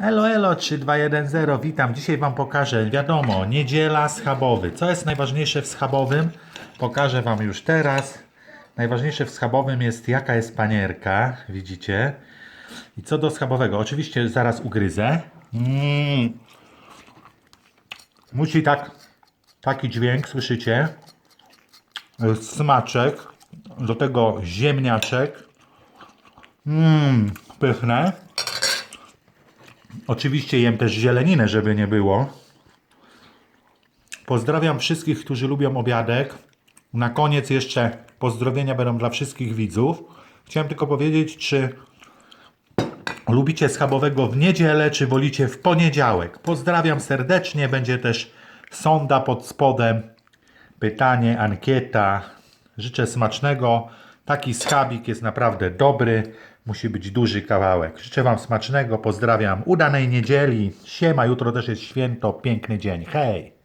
Elo, elo, 3210, witam. Dzisiaj Wam pokażę, wiadomo, niedziela schabowy. Co jest najważniejsze w schabowym? Pokażę Wam już teraz. Najważniejsze w schabowym jest jaka jest panierka, widzicie? I co do schabowego, oczywiście zaraz ugryzę. Mm. Musi tak, taki dźwięk, słyszycie? Smaczek, do tego ziemniaczek. Mmm, pyszne. Oczywiście jem też zieleninę, żeby nie było. Pozdrawiam wszystkich, którzy lubią obiadek. Na koniec jeszcze pozdrowienia będą dla wszystkich widzów. Chciałem tylko powiedzieć, czy lubicie schabowego w niedzielę, czy wolicie w poniedziałek. Pozdrawiam serdecznie. Będzie też sonda pod spodem. Pytanie, ankieta. Życzę smacznego. Taki schabik jest naprawdę dobry. Musi być duży kawałek. Życzę Wam smacznego. Pozdrawiam. Udanej niedzieli. Siema, jutro też jest święto. Piękny dzień. Hej!